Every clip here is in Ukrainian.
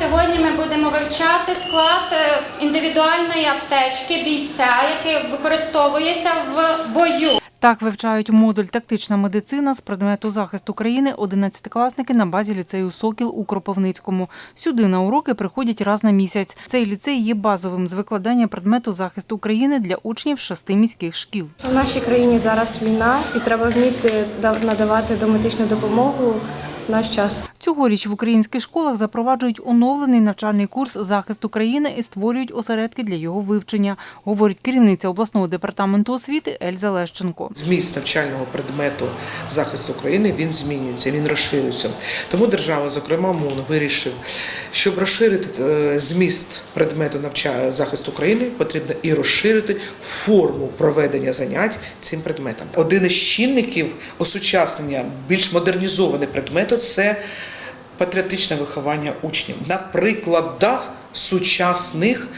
Сьогодні ми будемо вивчати склад е, індивідуальної аптечки бійця, який використовується в бою. Так вивчають модуль тактична медицина з предмету захисту країни 11-класники на базі ліцею Сокіл у Кропивницькому. Сюди на уроки приходять раз на місяць. Цей ліцей є базовим з викладання предмету захисту України для учнів шести міських шкіл. В нашій країні зараз війна, і треба вміти надавати домедичну допомогу в наш час. Цьогоріч в українських школах запроваджують оновлений навчальний курс захисту країни і створюють осередки для його вивчення, говорить керівниця обласного департаменту освіти Ельза Лещенко. Зміст навчального предмету захисту України він змінюється, він розширюється. Тому держава, зокрема МОН, вирішив, щоб розширити е, зміст предмету навчання захисту України, потрібно і розширити форму проведення занять цим предметом. Один із чинників осучаснення більш модернізований предмету це патріотичне виховання учнів на прикладах сучасних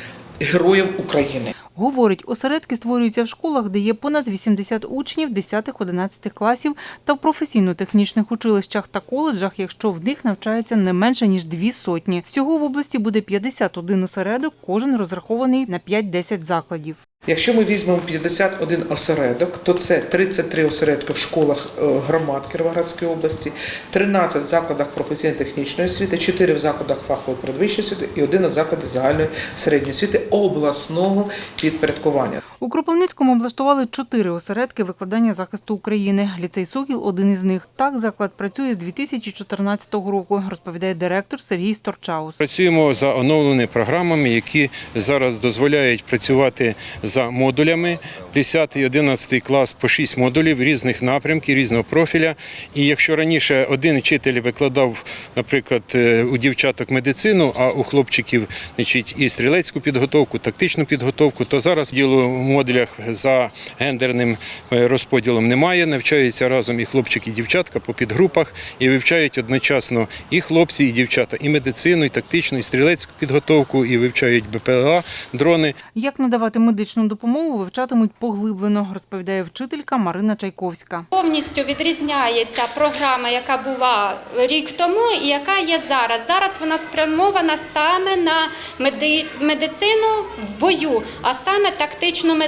героїв України. Говорить, осередки створюються в школах, де є понад 80 учнів 10-11 класів та в професійно-технічних училищах та коледжах, якщо в них навчається не менше ніж дві сотні. Всього в області буде 51 осередок, кожен розрахований на 5-10 закладів. Якщо ми візьмемо 51 осередок, то це 33 осередки в школах е, громад Кіровоградської області, 13 в закладах професійно-технічної освіти, 4 в закладах фахової передвищої освіти і 1 у закладах загальної середньої освіти обласного підпорядкування. У Кропивницькому облаштували чотири осередки викладання захисту України. Ліцей Сокіл – один із них. Так заклад працює з 2014 року, розповідає директор Сергій Сторчаус. Працюємо за оновленими програмами, які зараз дозволяють працювати за модулями. 10 і 11 клас по 6 модулів різних напрямків, різного профіля. І якщо раніше один вчитель викладав, наприклад, е, у дівчаток медицину, а у хлопчиків значить, і стрілецьку підготовку, тактичну підготовку, то зараз діло модулях за гендерним е, розподілом немає. Навчаються разом і хлопчики, і дівчатка по підгрупах і вивчають одночасно і хлопці, і дівчата, і медицину, і тактичну, і стрілецьку підготовку, і вивчають БПЛА, дрони. Як надавати медичну допомогу, вивчатимуть поглиблено, розповідає вчителька Марина Чайковська. Повністю відрізняється програма, яка була рік тому і яка є зараз. Зараз вона спрямована саме на меди- медицину в бою, а саме тактичну медицину.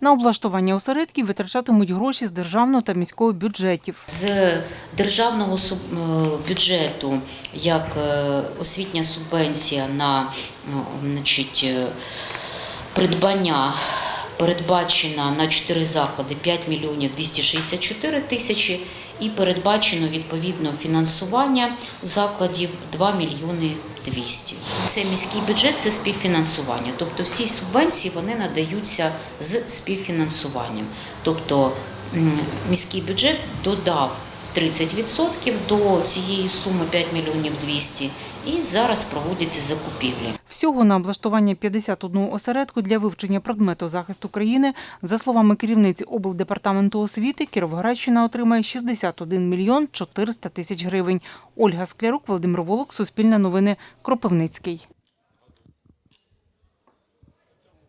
На облаштування осередків витрачатимуть гроші з державного та міського бюджетів. З державного е, бюджету як е, освітня субвенція на ну, значить, е, придбання передбачена на 4 заклади 5 мільйонів 264 тисячі і передбачено відповідно фінансування закладів 2 мільйони 200. Це міський бюджет, це співфінансування. Тобто всі субвенції вони надаються з співфінансуванням. Тобто міський бюджет додав 30% до цієї суми 5 мільйонів 200 і зараз проводяться закупівлі. Всього на облаштування 51 осередку для вивчення предмету захисту країни, за словами керівниці облдепартаменту освіти, Кіровоградщина отримає 61 мільйон 400 тисяч гривень. Ольга Склярук, Володимир Волок, Суспільне новини, Кропивницький.